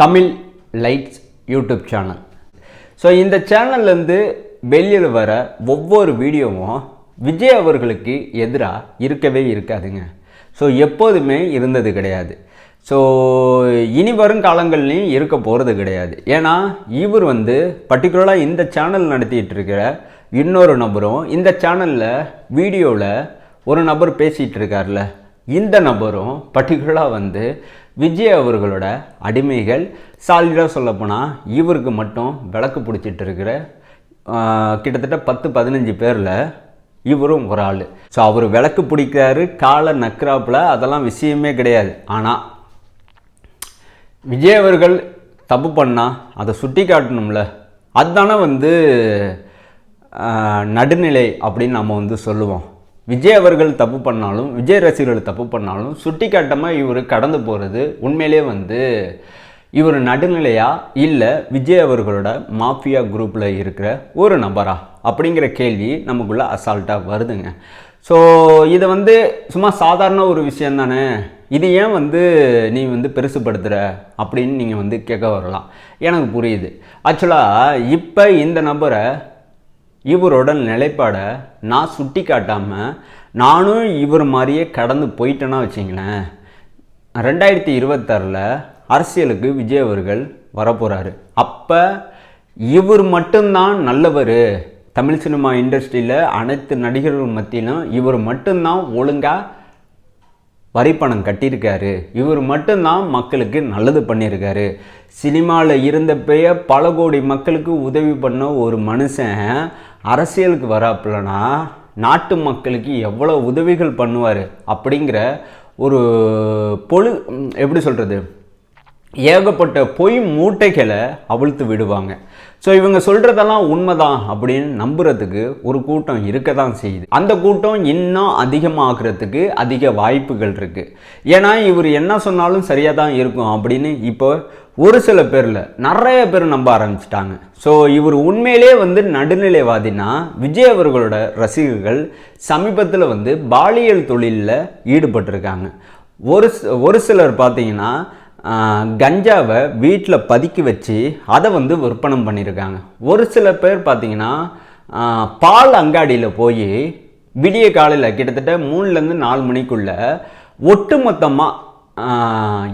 Tamil lights YouTube channel. So இந்த சேனல்லேருந்து வெளியில் வர ஒவ்வொரு வீடியோவும் விஜய் அவர்களுக்கு எதிராக இருக்கவே இருக்காதுங்க. ஸோ எப்போதுமே இருந்தது கிடையாது. ஸோ இனி வரும் காலங்கள்லையும் இருக்க போகிறது கிடையாது. ஏன்னா இவர் வந்து பர்டிகுலராக இந்த சேனல் நடத்திட்டு இருக்கிற இன்னொரு நபரும் இந்த சேனலில் வீடியோவில் ஒரு நபர் பேசிகிட்டு இருக்கார்ல இந்த நபரும் பர்டிகுலராக வந்து விஜய் அவர்களோட அடிமைகள். சாலிடாக சொல்லப்போனால் இவருக்கு மட்டும் விளக்கு பிடிச்சிட்டு இருக்கிற கிட்டத்தட்ட பத்து பதினஞ்சு பேரில் இவரும் ஒரு ஆள். ஸோ அவர் விளக்கு பிடிக்கிறாரு காலை நக்ராப்பில் அதெல்லாம் விஷயமே கிடையாது. ஆனால் விஜய் அவர்கள் தப்பு பண்ணால் அதை சுட்டி காட்டணும்ல. அதுதானே வந்து நடுநிலை அப்படின்னு நம்ம வந்து சொல்லுவோம். விஜய் அவர்கள் தப்பு பண்ணாலும் விஜய் ரசிகர்கள் தப்பு பண்ணாலும் சுட்டிக்காட்டமாக இவர் கடந்து போகிறது உண்மையிலே வந்து இவர் நடுநிலையா இல்லை விஜய் அவர்களோட மாஃபியா குரூப்பில் இருக்கிற ஒரு நபரா அப்படிங்கிற கேள்வி நமக்குள்ளே அசால்ட்டாக வருதுங்க. ஸோ இதை வந்து சும்மா சாதாரண ஒரு விஷயம் தானே. இது ஏன் வந்து நீ வந்து பெருசுப்படுத்துகிற அப்படின்னு நீங்கள் வந்து கேட்க வரலாம். எனக்கு புரியுது. ஆக்சுவலாக இப்போ இந்த நபரை இவரோட நிலைப்பாடை நான் சுட்டி காட்டாமல் நானும் இவர் மாதிரியே கடந்து போயிட்டேன்னா வச்சிங்களேன். ரெண்டாயிரத்தி இருபத்தாறில் அரசியலுக்கு விஜய் அவர்கள் வரப்போகிறாரு அப்போ இவர் மட்டும்தான் நல்லவர். தமிழ் சினிமா இண்டஸ்ட்ரியில் அனைத்து நடிகர்கள் மத்தியிலும் இவர் மட்டும்தான் ஒழுங்காக வரிப்பணம் கட்டியிருக்காரு. இவர் மட்டும்தான் மக்களுக்கு நல்லது பண்ணியிருக்காரு. சினிமாவில் இருந்தப்பயே பல கோடி மக்களுக்கு உதவி பண்ண ஒரு மனுஷன் அரசியலுக்கு வராப்பிலனா நாட்டு மக்களுக்கு எவ்வளோ உதவிகள் பண்ணுவார் அப்படிங்கிற ஒரு பொழு எப்படி சொல்கிறது ஏகப்பட்ட பொய் மூட்டைகளை அவிழ்த்து விடுவாங்க. ஸோ இவங்க சொல்கிறதெல்லாம் உண்மைதான் அப்படின்னு நம்புறதுக்கு ஒரு கூட்டம் இருக்க தான் செய்யுது. அந்த கூட்டம் இன்னும் அதிகமாகிறதுக்கு அதிக வாய்ப்புகள் இருக்குது ஏன்னா இவர் என்ன சொன்னாலும் சரியாக தான் இருக்கும் அப்படின்னு இப்போ ஒரு சில பேரில் நிறைய பேர் நம்ப ஆரம்பிச்சிட்டாங்க. ஸோ இவர் உண்மையிலே வந்து நடுநிலைவாதினா விஜய் அவர்களோட ரசிகர்கள் சமீபத்தில் வந்து பாலியல் தொழிலில் ஈடுபட்டிருக்காங்க. ஒரு ஒரு சிலர் பார்த்தீங்கன்னா கஞ்சாவை வீட்டில் பதுக்கி வச்சு அதை வந்து விற்பனை பண்ணியிருக்காங்க. ஒரு சில பேர் பார்த்தீங்கன்னா பால் அங்காடியில் போய் விடிய காலையில் கிட்டத்தட்ட மூணுலேருந்து நாலு மணிக்குள்ள ஒட்டுமொத்தமாக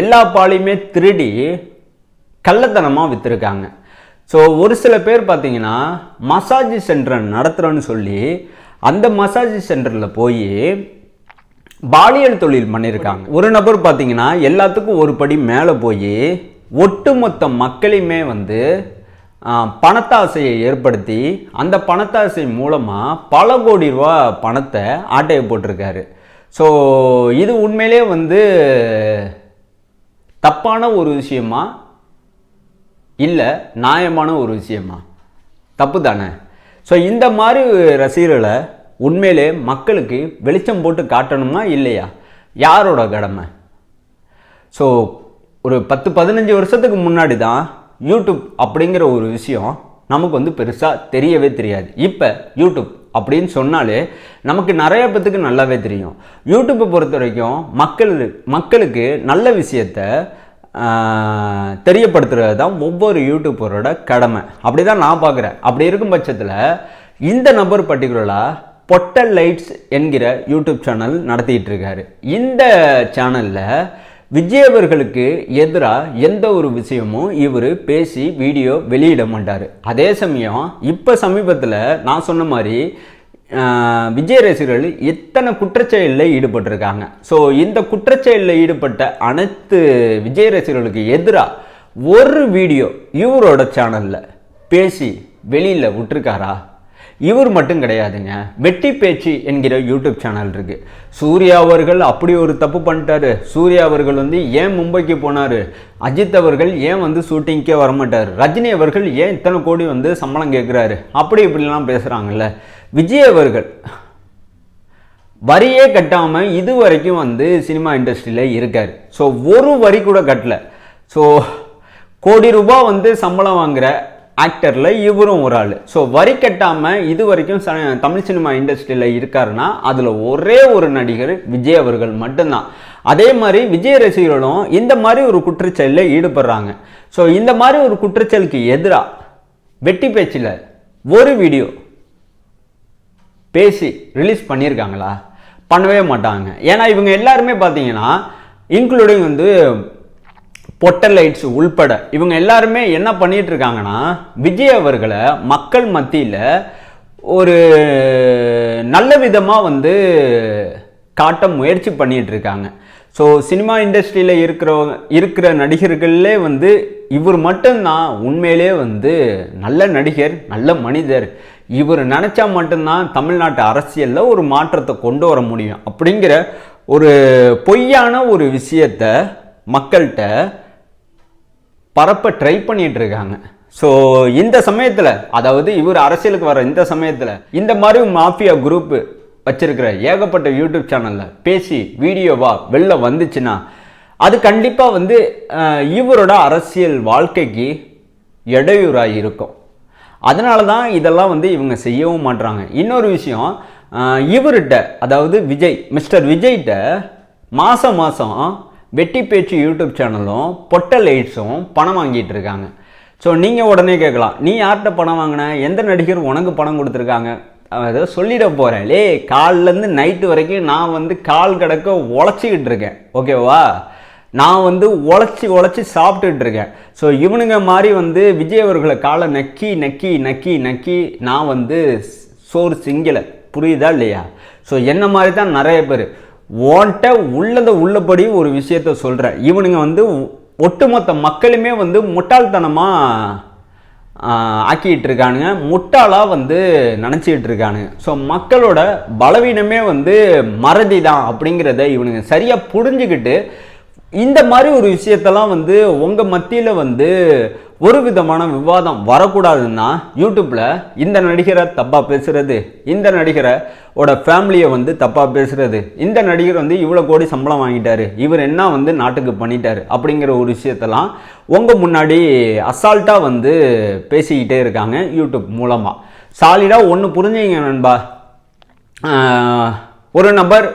எல்லா பாலையுமே திருடி கள்ளத்தனமாக விற்றுருக்காங்க ஸோ ஒரு சில பேர் பார்த்தீங்கன்னா மசாஜ் சென்டர் நடத்துகிறோன்னு சொல்லி அந்த மசாஜ் சென்டரில் போய் பாலியல் தொழில் பண்ணியிருக்காங்க ஒரு நபர் பார்த்தீங்கன்னா எல்லாத்துக்கும் ஒரு படி மேலே போய் ஒட்டுமொத்த மக்களையுமே வந்து பணத்தாசையை ஏற்படுத்தி அந்த பணத்தாசை மூலமாக பல கோடி ரூபா பணத்தை ஆட்டையை போட்டிருக்காரு. ஸோ இது உண்மையிலே வந்து தப்பான ஒரு விஷயமா? இல்லை நியாயமான ஒரு விஷயமா? தப்பு தானே? ஸோ இந்த மாதிரி ரசிகர்களை உண்மையிலே மக்களுக்கு வெளிச்சம் போட்டு காட்டணுமா இல்லையா? யாரோட கடமை? ஸோ ஒரு பத்து பதினஞ்சு வருஷத்துக்கு முன்னாடி தான் யூடியூப் அப்படிங்கிற ஒரு விஷயம் நமக்கு வந்து பெருசாக தெரியவே தெரியாது. இப்போ யூடியூப் அப்படின்னு சொன்னாலே நமக்கு நிறைய பேத்துக்கு நல்லாவே தெரியும். யூடியூப்பை பொறுத்த வரைக்கும் மக்கள் மக்களுக்கு நல்ல விஷயத்த தெரியப்படுத்துறது தான் ஒவ்வொரு யூடியூபரோட கடமை. அப்படி தான் நான் பார்க்குறேன் அப்படி இருக்கும் பட்சத்தில் இந்த நபர் பர்டிகுலராக பொட்டல் லைட்ஸ் என்கிற யூடியூப் சேனல் நடத்திட்டு இருக்காரு இந்த சேனலில் விஜய் அவர்களுக்கு எதிராக எந்த ஒரு விஷயமும் இவர் பேசி வீடியோ வெளியிட மாட்டார். அதே சமயம் இப்போ சமீபத்தில் நான் சொன்ன மாதிரி ஆஹ், விஜய் ரசிகர்கள் எத்தனை குற்றச்செயலில் ஈடுபட்டிருக்காங்க. ஸோ இந்த குற்றச்செயலில் ஈடுபட்ட அனைத்து விஜய் ரசிகர்களுக்கு எதிராக ஒரு வீடியோ இவரோட சேனலில் பேசி வெளியில் விட்டுருக்காரா? இவர் மட்டும் கிடையாதுங்க. வெட்டி பேச்சு என்கிற யூடியூப் சேனல் இருக்கு. சூர்யா அவர்கள் அப்படி ஒரு தப்பு பண்ணிட்டாரு. சூர்யா அவர்கள் வந்து ஏன் மும்பைக்கு போனாரு? அஜித் அவர்கள் ஏன் வந்து ஷூட்டிங்க்கே வரமாட்டார்? ரஜினி அவர்கள் ஏன் இத்தனை கோடி வந்து சம்பளம் கேட்குறாரு அப்படி இப்படிலாம் பேசுகிறாங்கல்ல விஜய் அவர்கள் வரியே கட்டாமல் இது வரைக்கும் வந்து சினிமா இண்டஸ்ட்ரியில் இருக்கார். ஸோ ஒரு வரி கூட கட்டலை. ஸோ கோடி ரூபாய் வந்து சம்பளம் வாங்குற ஆக்டரில் இவரும் ஒரு ஆள். ஸோ வரி கட்டாமல் இது வரைக்கும் ச- தமிழ் சினிமா இண்டஸ்ட்ரியில் இருக்காருன்னா அதில் ஒரே ஒரு நடிகர் விஜய் அவர்கள் மட்டும்தான். அதே மாதிரி விஜய் ரசிகர்களும் இந்த மாதிரி ஒரு குற்றச்செயலில் ஈடுபடுறாங்க. ஸோ இந்த மாதிரி ஒரு குற்றச்செயலுக்கு எதிராக வெட்டி பேச்சில் ஒரு வீடியோ பேசி ரிலீஸ் பண்ணியிருக்காங்களா? பண்ணவே மாட்டாங்க. ஏன்னா இவங்க எல்லாருமே பார்த்தீங்கன்னா இன்க்ளூடிங் வந்து பொட்டலைட்ஸ் உள்பட. இவங்க எல்லாருமே என்ன பண்ணிட்டு இருக்காங்கன்னா விஜய் அவர்களை மக்கள் மத்தியில் ஒரு நல்ல விதமாக வந்து காட்ட முயற்சி பண்ணிட்டு இருக்காங்க ஸோ சினிமா இண்டஸ்ட்ரியில் இருக்கிறவங்க இருக்கிற நடிகர்கள்லே வந்து இவர் மட்டும்தான் உண்மையிலே வந்து நல்ல நடிகர் நல்ல மனிதர். இவர் நினச்சா மட்டும்தான் தமிழ்நாட்டு அரசியலில் ஒரு மாற்றத்தை கொண்டு வர முடியும். அப்படிங்கிற ஒரு பொய்யான ஒரு விஷயத்த மக்கள்கிட்ட பரப்ப ட்ரை பண்ணிட்டு இருக்காங்க ஸோ இந்த சமயத்தில் அதாவது இவர் அரசியலுக்கு வர இந்த சமயத்தில் இந்த மாதிரி மாஃபியா குரூப் வச்சிருக்கிற ஏகப்பட்ட யூடியூப் சேனலில் பேசி வீடியோவா வெளில வந்துச்சுன்னா அது கண்டிப்பாக வந்து இவரோட அரசியல் வாழ்க்கைக்கு இடையூறாக இருக்கும். அதனால தான் இதெல்லாம் வந்து இவங்க செய்யவும் மாட்றாங்க. இன்னொரு விஷயம் இவர்கிட்ட அதாவது விஜய் மிஸ்டர் விஜய்கிட்ட மாதம் மாதம் வெட்டி பேச்சு யூடியூப் சேனலும் பொட்டல் எய்ட்ஸும் பணம் வாங்கிட்டு இருக்காங்க. ஸோ நீங்கள் உடனே கேட்கலாம் நீ யார்கிட்ட பணம் வாங்கின? எந்த நடிகர் உனக்கு பணம் கொடுத்துருக்காங்க? ஏதோ சொல்லிட போகிறேன் லே காலிலேருந்து நைட்டு வரைக்கும் நான் வந்து கால் கிடக்க உழைச்சிக்கிட்டு இருக்கேன். ஓகேவா? நான் வந்து உழைச்சி உழைச்சி சாப்பிட்டுட்டு இருக்கேன். ஸோ இவனுங்க மாதிரி வந்து விஜய் அவர்களை காலை நக்கி நக்கி நக்கி நக்கி நான் வந்து சோறு சிங்கலை. புரியுதா இல்லையா? ஸோ என்ன மாதிரி தான் நிறைய பேர். ஓன்ட்ட உள்ளதை உள்ளபடி ஒரு விஷயத்த சொல்கிறேன் இவனுங்க வந்து ஒட்டுமொத்த மக்களுமே வந்து முட்டாள்தனமாக ஆக்கிட்டு இருக்கானுங்க முட்டாளாக வந்து நினச்சிக்கிட்டு இருக்கானுங்க ஸோ மக்களோட பலவீனமே வந்து மறதி தான் அப்படிங்கிறத இவனுங்க சரியாக புரிஞ்சுக்கிட்டு இந்த மாதிரி ஒரு விஷயத்தெல்லாம் வந்து உங்கள் மத்தியில் வந்து ஒரு விதமான விவாதம் வரக்கூடாதுன்னா யூடியூப்பில் இந்த நடிகரை தப்பாக பேசுகிறது இந்த நடிகரை ஓட ஃபேமிலியை வந்து தப்பாக பேசுகிறது இந்த நடிகர் வந்து இவ்வளோ கோடி சம்பளம் வாங்கிட்டாரு இவர் என்ன வந்து நாட்டுக்கு பண்ணிட்டாரு அப்படிங்கிற ஒரு விஷயத்தெல்லாம் உங்கள் முன்னாடி அசால்ட்டாக வந்து பேசிக்கிட்டே இருக்காங்க யூடியூப் மூலமாக சாலிடாக ஒன்று புரிஞ்சுங்க நண்பா. ஒரு நபர்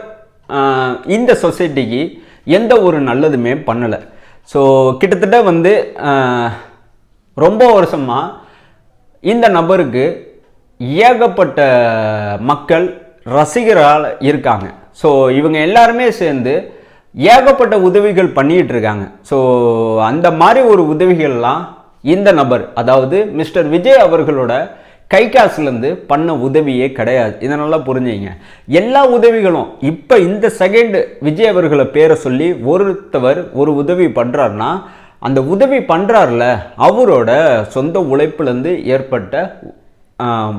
இந்த சொசைட்டிக்கு எந்த ஒரு நல்லதுமே பண்ணலை. ஸோ கிட்டத்தட்ட வந்து ரொம்ப வருஷமாக இந்த நபருக்கு ஏகப்பட்ட மக்கள் ரசிகரால் இருக்காங்க. ஸோ இவங்க எல்லாருமே சேர்ந்து ஏகப்பட்ட உதவிகள் பண்ணிகிட்டு இருக்காங்க ஸோ அந்த மாதிரி ஒரு உதவிகள்லாம் இந்த நபர் அதாவது மிஸ்டர் விஜய் அவர்களோட கை காசுலேருந்து பண்ண உதவியே கிடையாது. இதை நல்லா புரிஞ்சுங்க. எல்லா உதவிகளும் இப்போ இந்த செகண்ட் விஜய் அவர்களை பேரை சொல்லி ஒருத்தவர் ஒரு உதவி பண்ணுறாருன்னா அந்த உதவி பண்ணுறாருல அவரோட சொந்த உழைப்புலேருந்து ஏற்பட்ட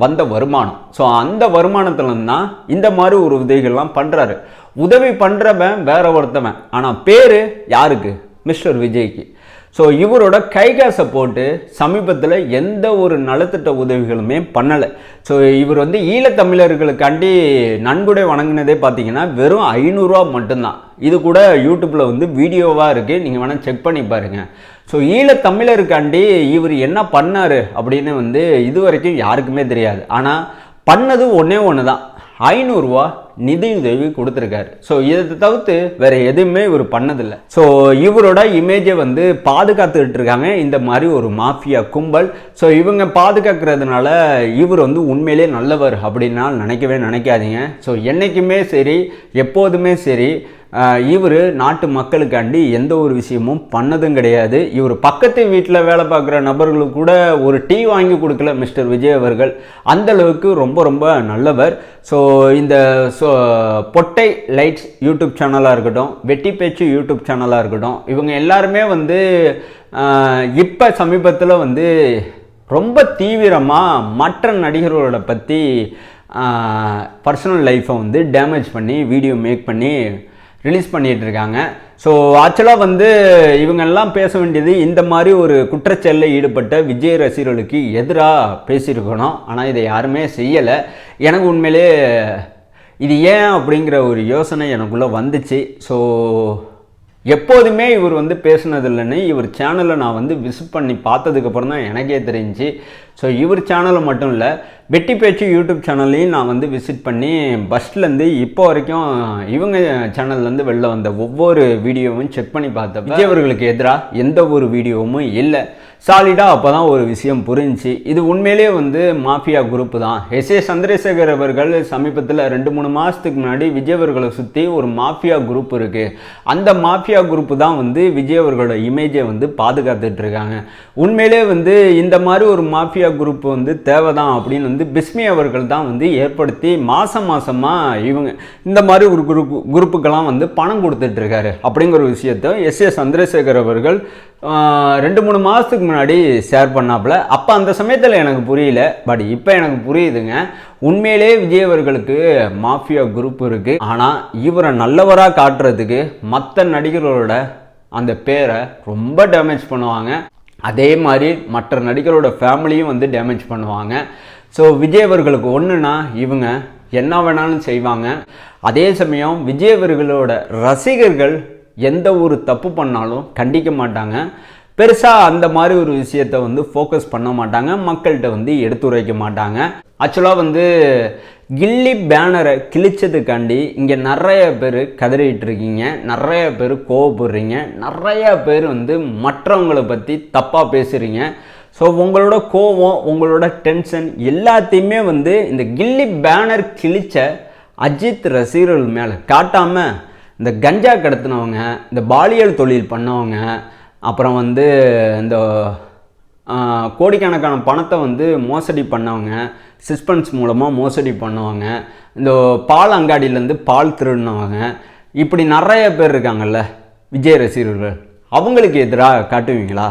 வந்த வருமானம். ஸோ அந்த வருமானத்துலேருந்து தான் இந்த மாதிரி ஒரு உதவிகள்லாம் பண்ணுறாரு உதவி பண்ணுறவன் வேற ஒருத்தவன். ஆனால் பேர் யாருக்கு? மிஸ்டர் விஜய்க்கு. ஸோ இவரோட கைகாசை போட்டு சமீபத்தில் எந்த ஒரு நலத்திட்ட உதவிகளுமே பண்ணலை. ஸோ இவர் வந்து ஈழத்தமிழர்களுக்காண்டி நன்கொடை வணங்கினதே பார்த்தீங்கன்னா வெறும் ஐநூறுரூவா மட்டும்தான். இது கூட யூடியூப்பில் வந்து வீடியோவாக இருக்குது நீங்கள் வேணால் செக் பண்ணி பாருங்கள் ஸோ ஈழத்தமிழருக்காண்டி இவர் என்ன பண்ணார் அப்படின்னு வந்து இது வரைக்கும் யாருக்குமே தெரியாது. ஆனால் பண்ணது ஒன்றே ஒன்று தான் ஐநூறுரூவா நிதியுதவி கொடுத்துருக்காரு. ஸோ இதை தவிர்த்து வேறு எதுவுமே இவர் பண்ணதில்லை. ஸோ இவரோட இமேஜை வந்து பாதுகாத்துக்கிட்டு இருக்காங்க. இந்த மாதிரி ஒரு மாஃபியா கும்பல். ஸோ இவங்க பாதுகாக்கிறதுனால இவர் வந்து உண்மையிலே நல்லவர் அப்படின்னா நினைக்கவே நினைக்காதீங்க. ஸோ என்றைக்குமே சரி எப்போதுமே சரி. இவர் நாட்டு மக்களுக்காண்டி எந்த ஒரு விஷயமும் பண்ணதும் கிடையாது. இவர் பக்கத்து வீட்டில் வேலை பார்க்குற நபர்களுக்கு கூட ஒரு டீ வாங்கி கொடுக்கல மிஸ்டர் விஜய் அவர்கள். அந்த அளவுக்கு ரொம்ப ரொம்ப நல்லவர். ஸோ இந்த ஸோ பொட்டை லைட்ஸ் யூடியூப் சேனலாக இருக்கட்டும் வெட்டி பேச்சு யூடியூப் சேனலாக இருக்கட்டும் இவங்க எல்லாருமே வந்து இப்போ சமீபத்தில் வந்து ரொம்ப தீவிரமாக மற்ற நடிகர்களோட பற்றி பர்சனல் லைஃப்பை வந்து டேமேஜ் பண்ணி வீடியோ மேக் பண்ணி ரிலீஸ் பண்ணிகிட்டு இருக்காங்க ஸோ ஆக்சுவலாக வந்து இவங்கெல்லாம் பேச வேண்டியது இந்த மாதிரி ஒரு குற்றச்செயலில் ஈடுபட்ட விஜய் ரசிகர்களுக்கு எதிராக பேசியிருக்கணும். ஆனால் இதை யாருமே செய்யலை. எனக்கு உண்மையிலே இது ஏன் அப்படிங்கிற ஒரு யோசனை எனக்குள்ளே வந்துச்சு. ஸோ எப்போதுமே இவர் வந்து பேசுனது இல்லைன்னு இவர் சேனலை நான் வந்து விசிட் பண்ணி பார்த்ததுக்கப்புறம் தான் எனக்கே தெரிஞ்சு. ஸோ இவர் சேனலை மட்டும் இல்லை வெட்டி பேச்சு யூடியூப் சேனல்லையும் நான் வந்து விசிட் பண்ணி ஃபஸ்ட்லேருந்து இப்போ வரைக்கும் இவங்க சேனல்லேருந்து வெளில வந்த ஒவ்வொரு வீடியோவும் செக் பண்ணி பார்த்தேன் விஜய் அவர்களுக்கு எதிராக எந்த ஒரு வீடியோவும் இல்லை. சாலிடாக அப்போ தான் ஒரு விஷயம் புரிஞ்சுச்சு. இது உண்மையிலேயே வந்து மாஃபியா குரூப் தான். எஸ். ஏ. சந்திரசேகர் அவர்கள் சமீபத்தில் ரெண்டு மூணு மாதத்துக்கு முன்னாடி விஜய் அவர்களை சுற்றி ஒரு மாஃபியா குரூப் இருக்குது அந்த மாஃபியா குரூப் தான் வந்து விஜய் அவர்களோட இமேஜை வந்து பாதுகாத்துட்ருக்காங்க உண்மையிலே வந்து இந்த மாதிரி ஒரு மாஃபியா குரூப் வந்து தேவைதான் அப்படின்னு வந்து பிஸ்மி அவர்கள் தான் வந்து ஏற்படுத்தி மாதம் மாதமாக இவங்க இந்த மாதிரி ஒரு குரூப் குரூப்புக்கெல்லாம் வந்து பணம் கொடுத்துட்ருக்காரு அப்படிங்கிற ஒரு விஷயத்த எஸ் ஏ சந்திரசேகர் அவர்கள் ரெண்டு மூணு மாதத்துக்கு முன்னாடி ஷேர் பண்ணாப்புல. அப்போ அந்த சமயத்தில் எனக்கு புரியல. பட் இப்போ எனக்கு புரியுதுங்க. உண்மையிலே விஜய் அவர்களுக்கு மாஃபியா குரூப் இருக்குது ஆனால் இவரை நல்லவராக காட்டுறதுக்கு மற்ற நடிகர்களோட அந்த பேரை ரொம்ப டேமேஜ் பண்ணுவாங்க. அதே மாதிரி மற்ற நடிகரோட ஃபேமிலியும் வந்து டேமேஜ் பண்ணுவாங்க. ஸோ விஜய் அவர்களுக்கு ஒன்றுனா இவங்க என்ன வேணாலும் செய்வாங்க. அதே சமயம் விஜய் அவர்களோட ரசிகர்கள் எந்த ஒரு தப்பு பண்ணாலும் கண்டிக்க மாட்டாங்க. பெருசாக அந்த மாதிரி ஒரு விஷயத்தை வந்து ஃபோக்கஸ் பண்ண மாட்டாங்க. மக்கள்கிட்ட வந்து எடுத்துரைக்க மாட்டாங்க. ஆக்சுவலாக வந்து கில்லி பேனரை கிழிச்சதுக்காண்டி இங்கே நிறைய பேர் கதறிட்டு இருக்கீங்க நிறைய பேர் கோவப்படுறீங்க. நிறைய பேர் வந்து மற்றவங்களை பற்றி தப்பாக பேசுகிறீங்க ஸோ உங்களோட கோவம் உங்களோட டென்ஷன் எல்லாத்தையுமே வந்து இந்த கில்லி பேனர் கிழிச்ச அஜித் ரசிகர்கள் மேலே காட்டாமல் இந்த கஞ்சா கடத்தினவங்க இந்த பாலியல் தொழில் பண்ணவங்க அப்புறம் வந்து இந்த கோடிக்கணக்கான பணத்தை வந்து மோசடி பண்ணவங்க சிஸ்பென்ஸ் மூலமாக மோசடி பண்ணவங்க இந்த பால் அங்காடியிலேருந்து பால் திருடினவங்க இப்படி நிறைய பேர் இருக்காங்கல்ல விஜய் ரசிகர்கள். அவங்களுக்கு எதிராக காட்டுவீங்களா?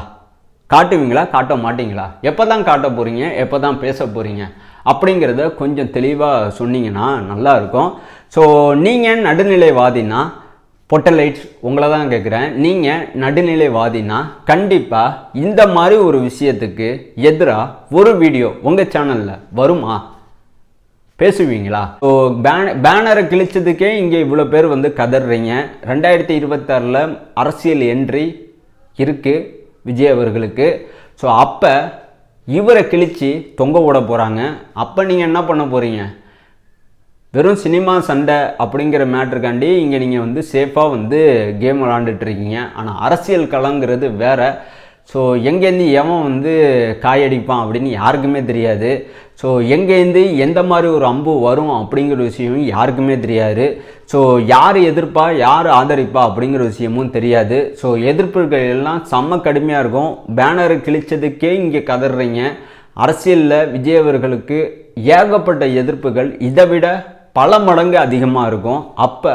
காட்டுவீங்களா காட்ட மாட்டீங்களா? எப்போ தான் காட்ட போகிறீங்க எப்போ தான் பேச போகிறீங்க அப்படிங்கிறத கொஞ்சம் தெளிவாக சொன்னீங்கன்னா நல்லாயிருக்கும் ஸோ நீங்கள் நடுநிலைவாதினா பொட்டலைட்ஸ் உங்களை தான் கேட்குறேன் நீங்கள் நடுநிலைவாதினா கண்டிப்பாக இந்த மாதிரி ஒரு விஷயத்துக்கு எதிராக ஒரு வீடியோ உங்கள் சேனலில் வருமா? பேசுவீங்களா? ஸோ பேன பேனரை கிழிச்சதுக்கே இங்கே இவ்வளோ பேர் வந்து கதறீங்க ரெண்டாயிரத்தி இருபத்தாறில் அரசியல் என்ட்ரி இருக்குது விஜய் அவர்களுக்கு. ஸோ அப்போ இவரை கிழிச்சு தொங்க விட போகிறாங்க அப்போ நீங்கள் என்ன பண்ண போகிறீங்க வெறும் சினிமா சண்டை அப்படிங்கிற மேட்ருக்காண்டி இங்கே நீங்கள் வந்து சேஃபாக வந்து கேம் விளாண்டுட்டு இருக்கீங்க. ஆனால் அரசியல் களங்கிறது வேற. ஸோ எங்கேருந்து எவன் வந்து காயடிப்பான் அப்படின்னு யாருக்குமே தெரியாது. ஸோ எங்கேருந்து எந்த மாதிரி ஒரு அம்பு வரும் அப்படிங்கிற விஷயம் யாருக்குமே தெரியாது. ஸோ யார் எதிர்ப்பா யார் ஆதரிப்பா அப்படிங்கிற விஷயமும் தெரியாது. ஸோ எதிர்ப்புகள் எல்லாம் செம்ம கடுமையாக இருக்கும். பேனரை கிழிச்சதுக்கே இங்கே கதறீங்க. அரசியலில் விஜயவர்களுக்கு ஏகப்பட்ட எதிர்ப்புகள். இதை விட பல மடங்கு அதிகமாக இருக்கும். அப்போ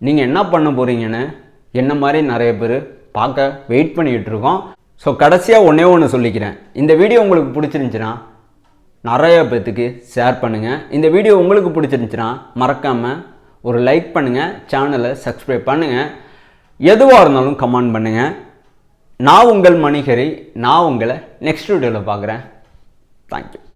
நீங்கள் என்ன பண்ண போகிறீங்கன்னு என்ன மாதிரி நிறைய பேர் பார்க்க வெயிட் பண்ணிகிட்ருக்கோம் இருக்கோம். ஸோ கடைசியாக ஒன்றே ஒன்று சொல்லிக்கிறேன். இந்த வீடியோ உங்களுக்கு பிடிச்சிருந்துச்சின்னா நிறைய பேர்த்துக்கு ஷேர் பண்ணுங்கள் இந்த வீடியோ உங்களுக்கு பிடிச்சிருந்துச்சின்னா மறக்காமல் ஒரு லைக் பண்ணுங்கள் சேனலை சப்ஸ்கிரைப் பண்ணுங்கள் எதுவாக இருந்தாலும் கமெண்ட் பண்ணுங்கள் நான் உங்கள் மணிகரி நான் உங்களை நெக்ஸ்ட் வீடியோவில் பார்க்குறேன். தேங்க்யூ